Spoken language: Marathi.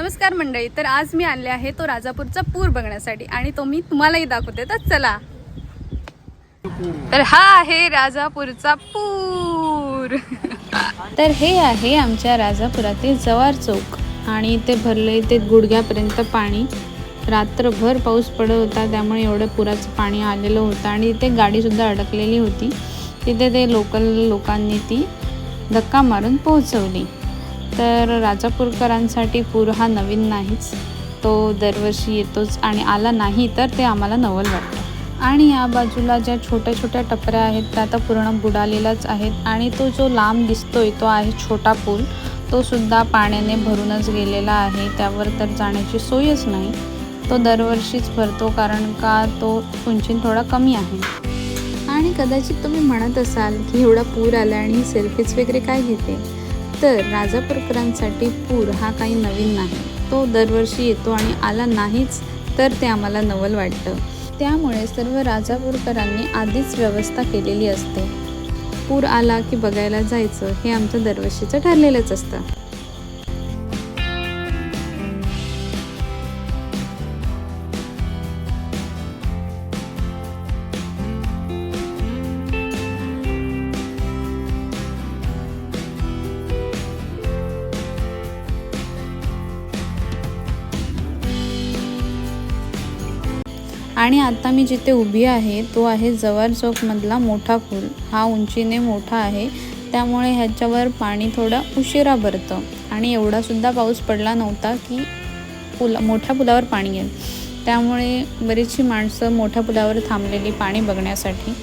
नमस्कार मंडळी तर आज मी आणले आहे तो राजापूरचा पूर बघण्यासाठी आणि तो मी तुम्हालाही दाखवते. तर चला. तर हा आहे राजापूरचा पूर. तर हे आहे आमच्या राजापुरातील जवार चौक आणि इथे भरले ते गुडघ्यापर्यंत पाणी. रात्रभर पाऊस पडत होता त्यामुळे एवढं पुराचं पाणी आलेलं होतं आणि इथे गाडीसुद्धा अडकलेली होती. तिथे ते लोकल लोकांनी ती धक्का मारून पोहोचवली. तर राजापूरकरांसाठी पूर हा नवीन नाहीच. तो दरवर्षी येतोच आणि आला नाही तर ते आम्हाला नवल वाटतं. आणि या बाजूला ज्या छोट्या छोट्या टपऱ्या आहेत त्या आता पूर्ण बुडालेल्याच आहेत आणि तो जो लांब दिसतोय तो आहे छोटा पूल. तो सुद्धा पाण्याने भरूनच गेलेला आहे. त्यावर तर जाण्याची सोयच नाही. तो दरवर्षीच भरतो कारण का तो उंचीन थोडा कमी आहे. आणि कदाचित तुम्ही म्हणत असाल की एवढा पूर आला आणि सेल्फीज वगैरे काय घेते? तर राजापूरकरांसाठी पूर हा काही नवीन नाही. तो दरवर्षी येतो आणि आला नाहीच तर ते आम्हाला नवल वाटतं. त्यामुळे सर्व राजापूरकरांनी आधीच व्यवस्था केलेली असते. पूर आला की बघायला जायचं हे आमचं दरवर्षीचं ठरलेलंच असतं. आणि आता मी जिथे उभी आहे तो आहे जवार चौकमधला मोठा पूल. हा उंचीने मोठा आहे त्यामुळे ह्याच्यावर पाणी थोडा उशिरा भरतं. आणि एवढासुद्धा पाऊस पडला नव्हता की पुला मोठ्या पुलावर पाणी येईल. त्यामुळे बरीचशी माणसं मोठ्या पुलावर थांबलेली पाणी बघण्यासाठी.